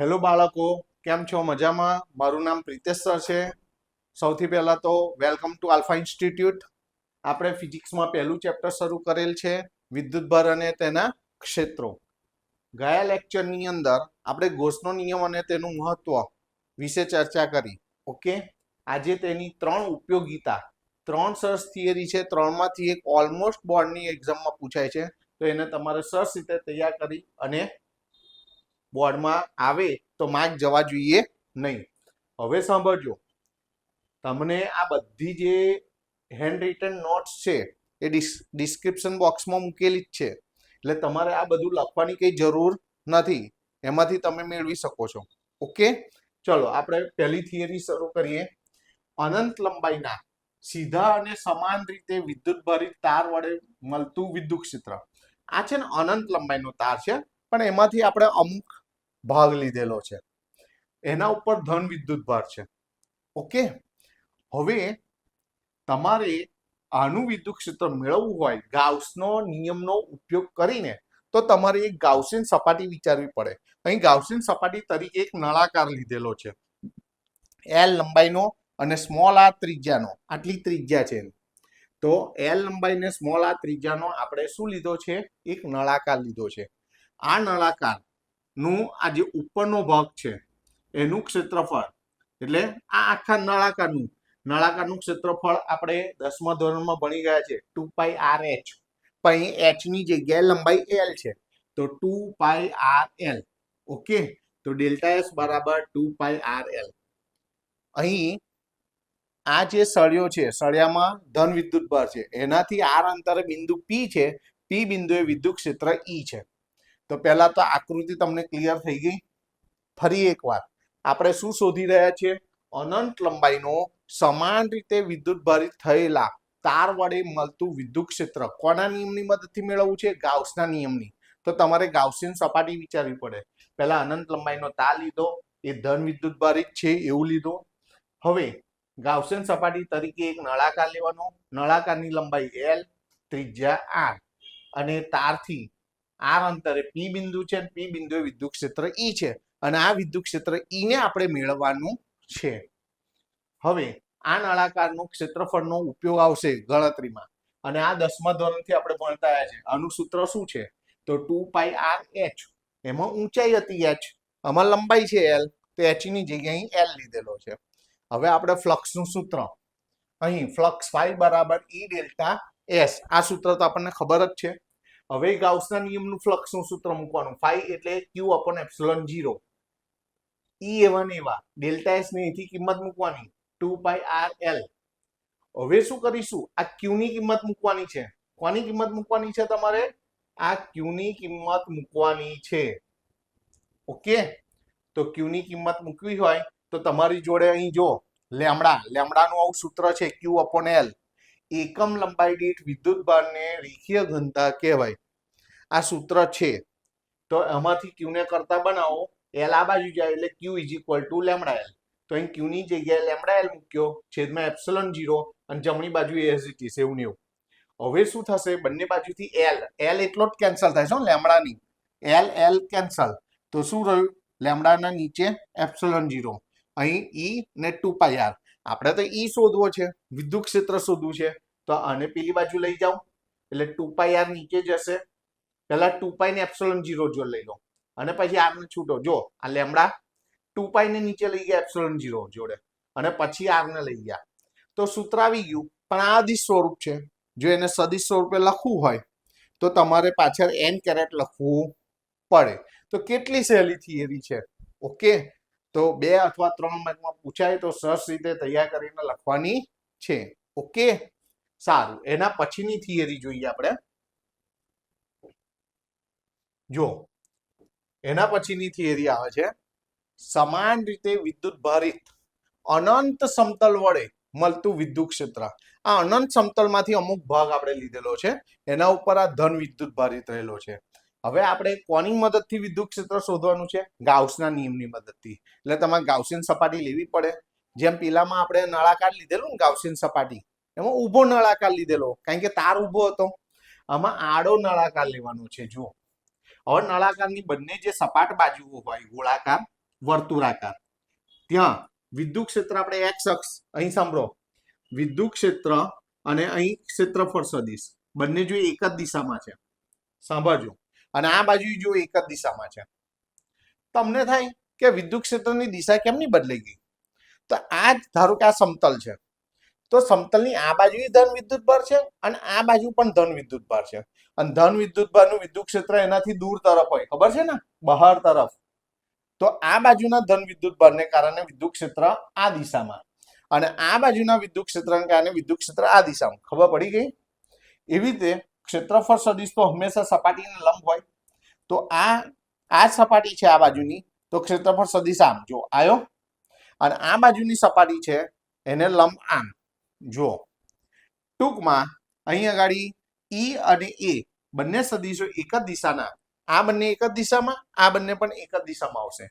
Hello બાળકો, કેમ છો? મજામાં? મારું નામ પ્રિતેશ સર છે. સૌથી પહેલાં તો વેલકમ ટુ આલ્ફા ઇન્સ્ટિટ્યૂટ. આપણે ફિઝિક્સમાં પહેલું ચેપ્ટર શરૂ કરેલ છે વિદ્યુતભાર અને તેના ક્ષેત્રો. ગયા લેક્ચરની અંદર આપણે ગોસનો નિયમ અને તેનું મહત્વ વિશે ચર્ચા કરી. ઓકે? આજે તેની ત્રણ ઉપયોગિતા. ત્રણ સર્ચ થિયરી છે, ત્રણમાંથી એક ઓલમોસ્ટ બોર્ડની એક્ઝામમાં પૂછાય છે. તો એને તમારે સરસ રીતે તૈયાર કરી અને બોર્ડમાં આવે તો માર્ક જવા જોઈએ નહીં. હવે સાંભળજો. તમને આ બધી જે હેન્ડ રિટન નોટ્સ છે, એ ડિસ્ક્રિપ્શન બોક્સમાં મૂકેલી જ છે. એટલે તમારે આ બધું લખવાની કંઈ જરૂર નથી. એમાંથી તમે મેળવી શકો છો. ઓકે? ચલો, આપણે પહેલી થિયરી શરૂ કરીએ. અનંત લંબાઈના સીધા અને સમાન રીતે વિદ્યુતભારિત તાર વડે મળતું વિદ્યુત ક્ષેત્ર આ છે ને અનંત લંબાઈનો તાર છે, પણ એમાંથી આપણે અમુક ભાગ લીધેલો છે. એના ઉપર ધન વિદ્યુત ભાર છે. ઓકે? હવે તમારે આનું વિદ્યુત ક્ષેત્ર મેળવવું હોય ગાઉસનો નિયમનો ઉપયોગ કરીને તો તમારે એક ગાઉસિન સપાટી વિચારવી પડે. અહીં ગાઉસિન સપાટી તરીકે એક નળાકાર લીધેલો છે. એલ લંબાઈનો અને સ્મોલ આર ત્રિજ્યાનો. આટલી ત્રિજ્યા છે તો એલ લંબાઈ ને સ્મોલ આર ત્રિજ્યાનો આપણે શું લીધો છે? એક નળાકાર લીધો છે. આ નળાકાર નું આ જે ઉપરનો ભાગ છે, એનું ક્ષેત્રફળ. એટલે આ આખા નળાકારનું નળાકારનું ક્ષેત્રફળ આપણે દસમા ધોરણમાં ભણી ગયા છે, ટુ પાઈ આર એચ. પણ અહીં એચની જગ્યાએ લંબાઈ એલ છે, તો two pi R L. Okay? તો ડેલ્ટા એસ બરાબર ટુ પાઈ આર એલ. અહીં આ જે સળિયો છે, સળિયામાં ધન વિદ્યુત ભાર છે, એનાથી આર અંતરે બિંદુ પી છે પી બિંદુએ વિદ્યુત ક્ષેત્ર ઈ છે. તો પહેલા તો આકૃતિ તમને ક્લિયર થઈ ગઈ. ફરી એકવાર આપણે શું શોધી રહ્યા છીએ? અનંત લંબાઈનો સમાન રીતે વિદ્યુત ભારિત થયેલા તાર વડે મળતું વિદ્યુત ક્ષેત્ર કોના નિયમની મદદથી મેળવવું છે? ગાઉસના નિયમની. તો તમારે ગાઉસિયન સપાટી વિચારવી પડે. પહેલા અનંત લંબાઈનો તાર લીધો, એ ધન વિદ્યુત ભારિત છે, એવું લીધો. હવે ગાઉસિયન સપાટી તરીકે એક નળાકાર લેવાનો. નળાકારની લંબાઈ એલ ત્રિજ્યા આર અને તારથી આર અંતરે પી બિંદુ છે પી બિંદુએ વિદ્યુત ક્ષેત્ર ઈ છે. અને આ વિદ્યુત ક્ષેત્ર ઈ ને આપણે મેળવવાનું છે. હવે આ નળાકારનું ક્ષેત્રફળનો ઉપયોગ આવશે ગણતરીમાં. અને આ દસમા ધોરણથી આપણે ભણતા આવ્યા છે. આનું સૂત્ર શું છે? તો ટુ પાઈ આર એચ એમાં ઊંચાઈ હતી એચ આમાં લંબાઈ છે એલ તો એચની જગ્યાએ અહીં એલ લીધેલો છે. હવે આપણે ફ્લક્સનું સૂત્ર. અહીં ફ્લક્સ ફાઈ બરાબર ઈ ડેલ્ટા એસ આ સૂત્ર તો આપણને ખબર જ છે. હવે ગાઉસના નિયમનું ફ્લક્સનું સૂત્ર મૂકવાનું. ફાઈ એટલે Q upon epsilon zero E એવા ને એવા ડેલ્ટા એસની અહીંથી કિંમત મૂકવાની. ટુ પાઈ આર એલ હવે શું કરીશું? આ ક્યુ ની કિંમત મૂકવાની છે. કોની કિંમત મૂકવાની છે તમારે? આ ક્યુની કિંમત મૂકવાની છે. ઓકે તો ક્યુની કિંમત મૂકવી હોય તો તમારી જોડે અહીં જો લેમડા. લેમડાનું આવું સૂત્ર છે ક્યુ અપોન એલ એકમ લંબાઈ દીઠ વિદ્યુત ભારને રેખીય ઘનતા કહેવાય. આ સૂત્ર છે. તો એમાંથી ક્યુને કરતા બનાવો. એલ આ બાજુ જાય એટલે Q is equal to lambda L તો અહીં ક્યુની જગ્યાએ લેમડા એલ મૂક્યો. છેદમાં એપ્સલન જીરો અને જમણી બાજુ એસ ઇટ ઇઝ એવું ને એવું. હવે શું થશે? બંને બાજુથી એલ એલ એટલો જ કેન્સલ થાય છે લેમડાની એલ એલ કેન્સલ તો શું રહ્યું? લેમડાના નીચે એપ્સલન જીરો અહીં ઈ ને ટુ પાઈ આર આપણે તો ઈ શોધવો છે વિદ્યુત ક્ષેત્ર શોધવું છે. તો આને પેલી બાજુ લઈ જાઓ, એટલે ટુ પાઈ આર નીચે જશે. પહેલા ટુ પાઈ ને એપ્સોલન જીરો જો લઈ લો. અને પછી આરને છૂટો. જો, આ લેમડા ટુ પાઈ ને નીચે લઈ ગયા, એપ્સોલન જીરો જોડે. અને પછી આરને લઈ ગયા. તો સૂત્ર આવી ગયું. પણ આ અધિશ સ્વરૂપ છે. જો એને સદિશ સ્વરૂપે લખવું હોય, તો તમારે પાછળ એન કેરેટ લખવું પડે. તો કેટલી સહેલી થિયરી છે? ઓકે? તો બે અથવા ત્રણ માર્કમાં પૂછાય તો સરસ રીતે તૈયાર કરીને લખવાની છે. ઓકે? સારું. એના પછીની થિયરી જોઈએ આપણે. જો, એના પછીની થિયરી આવે છે. સમાન રીતે વિદ્યુત ભારિત અનંત સમતલ વડે મળતું વિદ્યુત ક્ષેત્ર. આ અનંત સમતલમાંથી અમુક ભાગ આપણે લીધેલો છે. એના ઉપર આ ધન વિદ્યુત ભારિત રહેલો છે. હવે આપણે કોની મદદથી વિદ્યુત ક્ષેત્ર શોધવાનું છે? ગાઉસના નિયમની મદદથી. એટલે તમારે ગાઉસિયન સપાટી લેવી પડે. જેમ પેલામાં આપણે નળાકાર લીધેલું ને ગાઉસિયન સપાટી, એમાં ઊભો નળાકાર લીધેલો. કારણ કે તાર ઊભો હતો. આમાં આડો નળાકાર લેવાનો છે. જુઓ. હવે નળાકારની બંને જે સપાટ બાજુઓ હોય, ગોળાકાર, વર્તુળાકાર. ત્યાં વિદ્યુત ક્ષેત્ર આપણે એક્સ અક્ષ, અહીં સાંભળો. વિદ્યુત ક્ષેત્ર અને અહીં ક્ષેત્રફળ સદિશ. બંને જો એક જ દિશામાં છે. સાંભળજો. અને આ બાજુ જો એક જ દિશામાં છે. તમને થાય કે વિદ્યુત ક્ષેત્રની દિશા કેમની બદલાઈ ગઈ? તો આ જ ધારો કે આ સમતલ છે. તો સમતલની આ બાજુ ધન વિદ્યુત ભાર છે અને આ બાજુ પણ ધન વિદ્યુત ભાર છે. અને ધન વિદ્યુત ભારનું વિદ્યુત ક્ષેત્ર એનાથી દૂર તરફ હોય, ખબર છે ને? બહાર તરફ. તો આ બાજુના ધન વિદ્યુત ભારને કારણે વિદ્યુત ક્ષેત્ર આ દિશામાં. અને આ બાજુના વિદ્યુત ક્ષેત્રને કારણે વિદ્યુત ક્ષેત્ર આ દિશામાં. ખબર પડી ગઈ? એવી રીતે ક્ષેત્રફળ સદિશ તો હંમેશા સપાટીને લંબ હોય. તો આ આ સપાટી છે આ બાજુની. તો ક્ષેત્રફળ સદિશ આમ. જો આયો? અને આ બાજુની સપાટી છે, એને લંબ આમ. જો ટૂંકમાં, અહીં આગળ ઈ અને એ બંને સદિશો એક જ દિશાના. આ બંને એક જ દિશામાં, આ બંને પણ એક જ દિશામાં આવશે.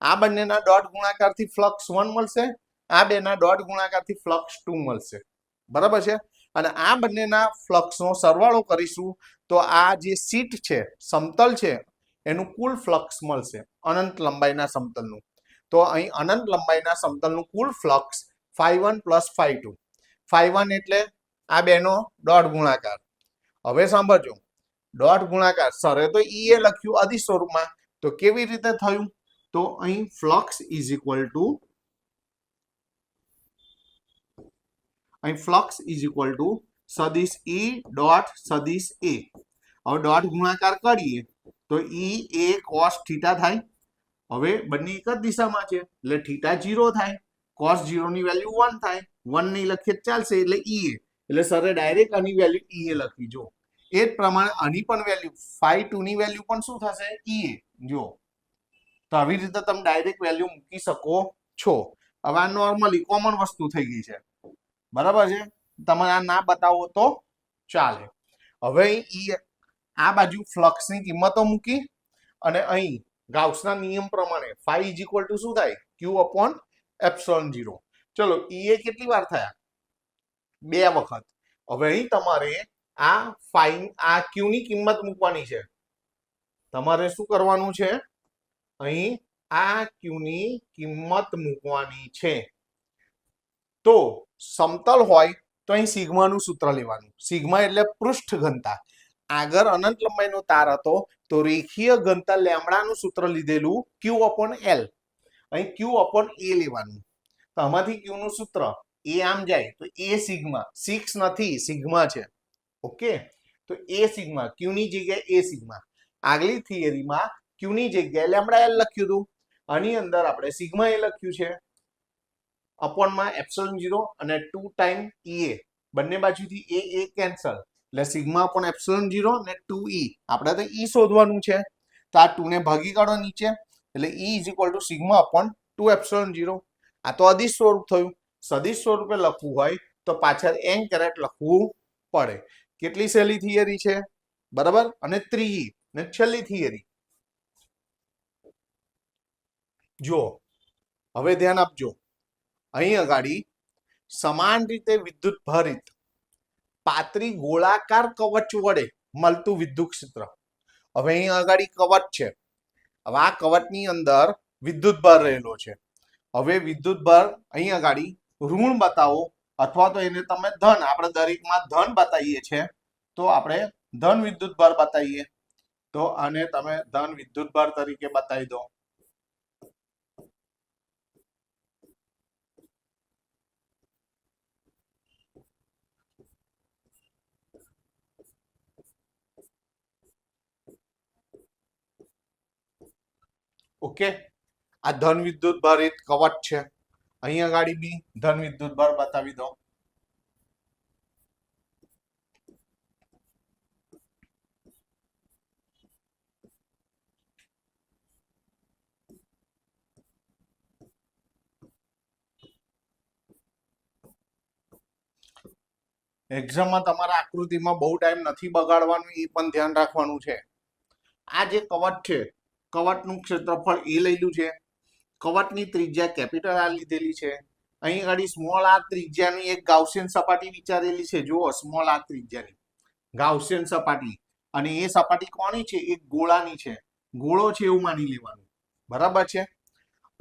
આ બંનેના ડોટ ગુણાકારથી ફ્લક્સ વન મળશે, આ બેના ડોટ ગુણાકારથી ફ્લક્સ ટુ મળશે. બરાબર છે? અને આ બંનેના ફ્લક્સનો સરવાળો કરીશું તો આ જે સીટ છે, સમતલ છે, એનું કુલ ફ્લક્સ મળશે અનંત લંબાઈના સમતલનું. તો અહીં અનંત લંબાઈના સમતલનું કુલ flux five one plus five two. Five one એટલે આ બેનો ડોટ ગુણાકાર. હવે સાંભળજો. ડોટ ગુણાકાર. સરે તો ઈ એ લખ્યું અધિ સ્વરૂપમાં. તો કેવી રીતે થયું? તો અહીં ફ્લક્સ ઇઝ ઇક્વલ ટુ અહીં ફ્લક્સ ઇઝ ઇક્વલ ટુ સદિશ ઈ ડોટ સદિશ એ હવે ડોટ ગુણાકાર કરીએ તો ઈ એ કોસ થીટા થાય હવે બંને એક જ દિશામાં છે, એટલે થીટા જીરો થાય કોસ જીરોની વેલ્યુ વન થાય વન નહીં લખીએ ચાલશે એટલે ઈ એ એટલે સરે ડાયરેક્ટ આની વેલ્યુ ઈ એ લખી જો એ જ પ્રમાણે આની પણ વેલ્યુ ફાઈવ ટુ ની વેલ્યુ પણ શું થશે? ઈ એ જો તો આવી રીતે તમે ડાયરેક્ટ વેલ્યુ મૂકી શકો છો. હવે આ નોર્મલી કોમન વસ્તુ થઈ ગઈ છે. બરાબર છે? તમે આ ના બતાવો તો ચાલે. હવે ઈ આ બાજુ ફ્લક્સની કિંમતો મૂકી અને અહીં ગાઉસના નિયમ પ્રમાણે ફાઈ ઇઝ ઇક્વલ ટુ શું થાય? Q upon epsilon zero. ચલો એ કેટલી વાર થયા? બે વખત. હવે અહીં તમારે આ ફાઈન આ ક્યુની કિંમત મૂકવાની છે? તમારે શું કરવાનું છે? અહીં આ ક્યુની કિંમત મૂકવાની છે. તો સમતલ હોય તો અહીં સિગ્માનું સૂત્ર લેવાનું. સિગ્મા એટલે પૃષ્ઠ ઘનતા આગળ અનંત લંબાઈનો તાર હતો તો રેખીય ઘનતા લેમડાનું સૂત્ર લીધેલું ક્યુ અપોન એલ અહીં ક્યુ અપોન એ લેવાનું. તો આમાંથી ક્યુ નું સૂત્ર એ આમ જાય તો એ સિગ્મા. સિક્સ નથી, સિગ્મા છે. ઓકે? તો એ સિગ્મા. ક્યુ ની જગ્યાએ એ સિગ્મા. આગલી થિયરીમાં ક્યુ ની જગ્યાએ લેમડા એલ લખ્યું હતું. આની અંદર આપણે સિગ્મા એ લખ્યું છે. અપોનમાં એપ્સોલન ઝીરો અને ટુ ટાઈમ ઈ એ બંને બાજુથી એ એ કેન્સલ એટલે સિગ્મા અપોન એપ્સોલન ઝીરો અને ટુ ઈ આપણે તો ઈ શોધવાનું છે. તો આ ટુને ભાગી કાઢો નીચે. એટલે E is equal to sigma upon two epsilon zero આ તો અધિશ સ્વરૂપ થયું. સદિશ સ્વરૂપે લખવું હોય તો પાછળ એન કેરેટ લખવું પડે. કેટલી સહેલી થિયરી છે? બરાબર? અને ત્રીજી ને છેલ્લી થિયરી જો હવે ધ્યાન આપજો. અહીં અગાડી સમાન રીતે વિદ્યુત ભારિત, પાતળી ગોળાકાર કવચ વડે મળતું વિદ્યુત ક્ષેત્ર. હવે અહીં અગાડી કવચ છે. હવે આ કવચની અંદર વિદ્યુત ભાર રહેલો છે. હવે વિદ્યુત ભાર અહીં અગાડી ઋણ બતાવો અથવા તો એને તમે ધન, આપણે દરેકમાં ધન બતાવીએ છીએ, તો આપણે ધન વિદ્યુત ભાર બતાવીએ. તો આને તમે ધન વિદ્યુત ભાર તરીકે બતાવી દો. ઓકે? આ ધન વિદ્યુત ભારિત કવચ છે. અહીંયા ગાડી બી ધન વિદ્યુત ભાર બતાવી દો એક્ઝામમાં તમારા આકૃતિમાં બહુ ટાઈમ નથી બગાડવાનું, એ પણ ધ્યાન રાખવાનું છે. આ જે કવચ છે કવચનું ક્ષેત્રફળ એ લઈલું છે. કવચની ત્રિજ્યા કેપિટલ આર લીધેલી છે. અહીં આગળ સ્મોલ આર ત્રિજ્યાની એક ગાઉસિયન સપાટી વિચારેલી છે. જુઓ, સ્મોલ આર ત્રિજ્યાની. ગાઉસિયન સપાટી. અને એ સપાટી કોની છે? એ ગોળાની છે. ગોળો છે એવું માની લેવાનું. બરાબર છે?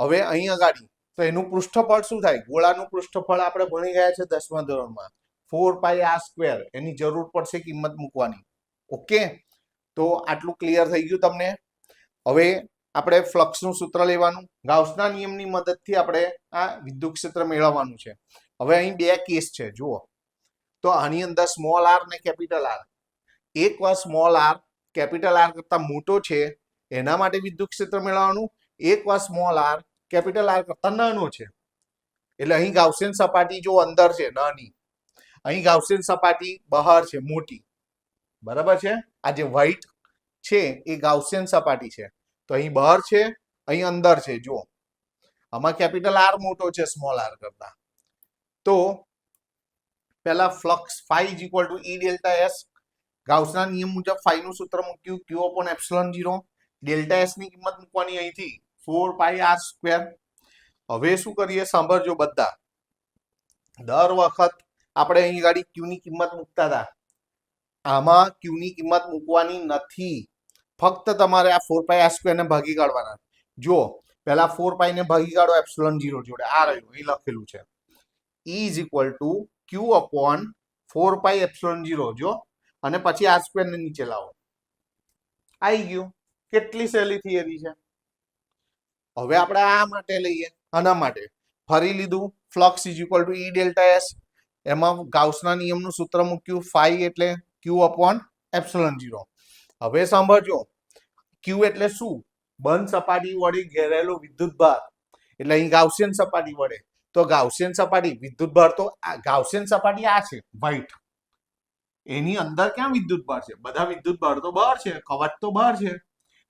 હવે અહીં અગાડી. તો એનું પૃષ્ઠફળ શું થાય? ગોળાનું પૃષ્ઠફળ આપણે ભણી ગયા છે દસમા ધોરણમાં. Four pi R square. એની જરૂર પડશે કિંમત મૂકવાની. ઓકે? તો આટલું ક્લિયર થઈ ગયું તમને? હવે આપણે ફ્લક્સનું સૂત્ર લેવાનું, ગાઉસના નિયમની મદદથી આપણે આ વિદ્યુત ક્ષેત્ર મેળવવાનું છે. હવે અહીં બે કેસ છે, જુઓ. તો આની અંદર સ્મોલ આર ને કેપિટલ આર એક વાર સ્મોલ આર કેપિટલ આર કરતા મોટો છે, એના માટે વિદ્યુત ક્ષેત્ર મેળવવાનું. એક વાર સ્મોલ આર કેપિટલ આર કરતા નાનો છે. એટલે અહીં ગાઉસેન સપાટી જો અંદર છે, નાની, અહીં ગાઉસેન સપાટી બહાર છે, મોટી. બરાબર છે? આ જે વ્હાઈટ છે, એ ગાઉસિયન સપાટી છે. તો અહીં બહાર છે, અહીં અંદર છે, જુઓ. આમાં કેપિટલ આર મોટો છે સ્મોલ આર કરતા. તો પહેલા flux phi is equal to E delta S ગાઉસના નિયમ મુજબ ફાઈ નું સૂત્ર મૂક્યું Q upon epsilon zero delta એસની કિંમત મૂકવાની અહીંથી ફોર પાઈ આર સ્ક્વેર હવે શું કરીએ? સાંભળજો બધા. દર વખત આપણે અહીં ગાડી ક્યુ ની કિંમત મૂકતા હતા. આમાં ક્યુ ની કિંમત મૂકવાની નથી. ફક્ત તમારે આ ફોર પાઈ આર સ્ક્વેર ને ભાગી કાઢવાના. જો પહેલા ફોર પાઈ ને ભાગી કાઢો એપ્સિલોન જીરો જોડે. આ રહ્યું એ લખેલું છે. E is equal to Q upon four pi epsilon zero જો અને પછી આર સ્ક્વેર ને નીચે લાવો. આવી ગયું. કેટલી સહેલી થિયરી છે? હવે આપણે આ માટે લઈએ, આના માટે. ફરી લીધું flux is equal to E delta S એમાં ગાઉસના નિયમનું સૂત્ર મૂક્યું ફાઈ એટલે ક્યુ અપોન એપ્સિલોન ઝીરો હવે સાંભળજો. ક્યુ એટલે શું? બંધ સપાટી વડે ઘેરાયેલો વિદ્યુત ભાર. એટલે અહીં ગાઉસિયન સપાટી વડે. તો ગાઉસિયન સપાટી, વિદ્યુત ભાર તો ગાઉસિયન સપાટી આ છે વ્હાઈટ એની અંદર ક્યાં વિદ્યુત ભાર છે? બધા વિદ્યુત ભાર તો બહાર છે કવચ તો બહાર છે.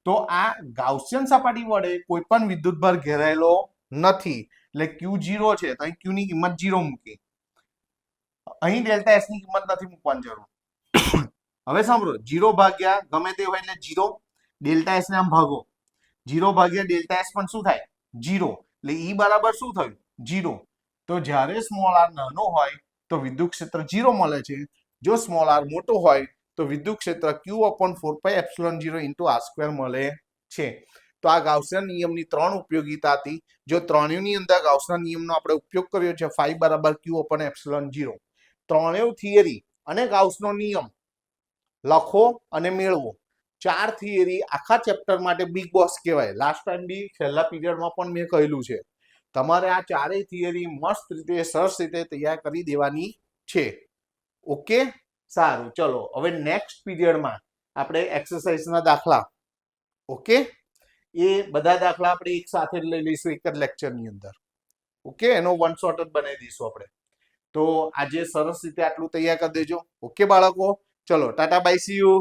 તો આ ગાઉસિયન સપાટી વડે કોઈ પણ વિદ્યુત ભાર ઘેરાયેલો નથી. એટલે ક્યુ જીરો છે, તો અહીં ક્યુની કિંમત જીરો મૂકી અહીં ડેલ્ટા એસની કિંમત નથી મૂકવાની જરૂર. હવે સાંભળો, જીરો ભાગ્યા ગમે તે હોય એટલે જીરો, ડેલ્ટા એસ ને આમ ભાગો. જીરો ભાગ્યા ડેલ્ટા એસ પણ શું થાય? જીરો. એટલે ઈ બરાબર શું થયું? જીરો. તો જ્યારે સ્મોલ આર નાનો હોય, તો વિદ્યુત ક્ષેત્ર જીરો મળે છે. જો સ્મોલ આર મોટો હોય, તો વિદ્યુત ક્ષેત્ર Q upon four pi epsilon zero into R square મળે છે. તો આ ગાઉસના નિયમની ત્રણ ઉપયોગિતા હતી જો ત્રણેયની અંદર ગાઉસના નિયમનો આપણે ઉપયોગ કર્યો છે ફાઈવ બરાબર ક્યુ અપોન એપ્સલોન જીરો ત્રણેય થિયરી અને ગાઉસનો નિયમ લખો અને મેળવો. ચાર થિયરી આખા ચેપ્ટર માટે બિગ બોસ કહેવાય. લાસ્ટ ટાઈમ બી છેલ્લા પીરિયડમાં પણ મેં કહેલું છે. તમારે આ ચારેય થિયરી મસ્ત રીતે, સરસ રીતે તૈયાર કરી દેવાની છે. ઓકે સારું. ચલો, હવે નેક્સ્ટ પીરિયડમાં આપણે એક્સરસાઇઝના દાખલા. ઓકે એ બધા દાખલા આપણે એક સાથે લઈ લઈશું એક જ લેક્ચરની અંદર. ઓકે એનો વન શોટ જ બનાવી દઈશું આપણે. તો આજે સરસ રીતે આટલું તૈયાર કરી દેજો. ઓકે બાળકો? ચલો ટાટા બાય સી યુ